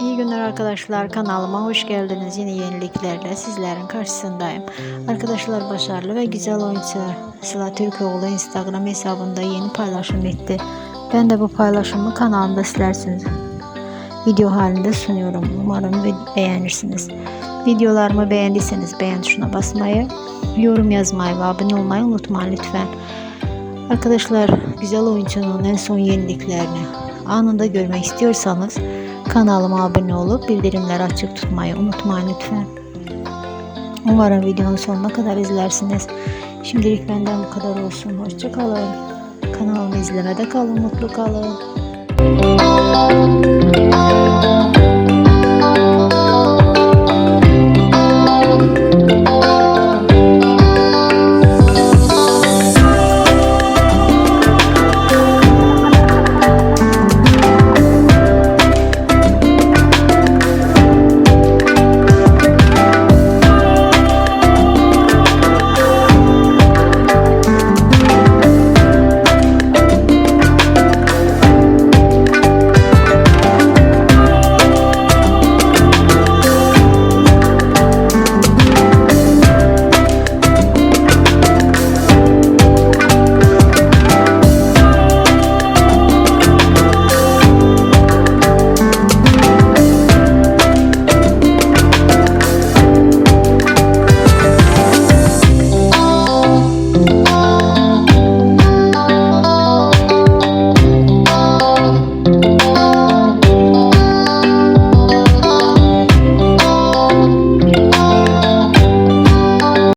İyi günler arkadaşlar kanalıma hoş geldiniz. Yine yeniliklerle sizlerin karşısındayım. Arkadaşlar başarılı ve güzel oyuncu Sıla Türkoğlu Instagram hesabında yeni paylaşım etti. Ben de bu paylaşımı kanalımda silersiniz. Video halinde sunuyorum. Umarım beğenirsiniz. Videolarımı beğendiyseniz beğen tuşuna basmayı, yorum yazmayı ve abone olmayı unutmayın lütfen. Arkadaşlar güzel oyuncunun en son yeniliklerini anında görmek istiyorsanız kanalıma abone olup bildirimleri açık tutmayı unutmayın lütfen. Umarım videonun sonuna kadar izlersiniz. Şimdilik benden bu kadar olsun. Hoşçakalın. Kanalımı izlemede kalın, mutlu kalın.